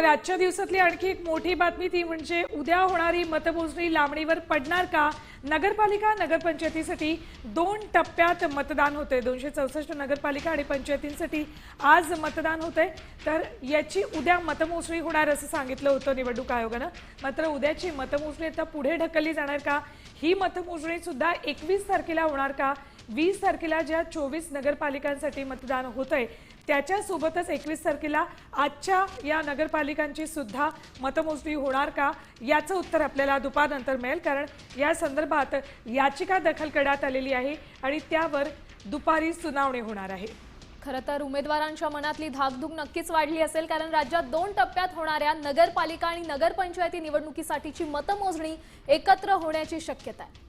तर आजच्या दिवसातली आणखी एक मोठी बातमी ती म्हणजे उद्या होणारी मतमोजणी लांबणीवर पडणार का? नगरपालिका नगरपंचायतीसाठी दोन टप्प्यात मतदान होते दोनशे चौसष्ट नगरपालिका आणि पंचायतींसाठी आज मतदान होते तर याची उद्या मतमोजणी होणार असं सांगितलं होतं निवडणूक आयोगानं. मात्र उद्याची मतमोजणी आता पुढे ढकलली जाणार का? ही मतमोजणी सुद्धा एकवीस तारखेला होणार का? वीस तारखेला ज्या चोवीस नगरपालिकांसाठी मतदान होतंय त्याच्यासोबतच एकवीस तारखेला आजच्या या नगरपालिकांची सुद्धा मतमोजणी होणार का याचं उत्तर आपल्याला दुपारनंतर मिळेल. कारण या संदर्भात याचिका दखल करण्यात आलेली आहे आणि त्यावर दुपारी सुनावणी होणार आहे. खरं तर उमेदवारांच्या मनातली धाकधूक नक्कीच वाढली असेल कारण राज्यात दोन टप्प्यात होणाऱ्या नगरपालिका आणि नगरपंचायती निवडणुकीसाठीची मतमोजणी एकत्र होण्याची शक्यता आहे.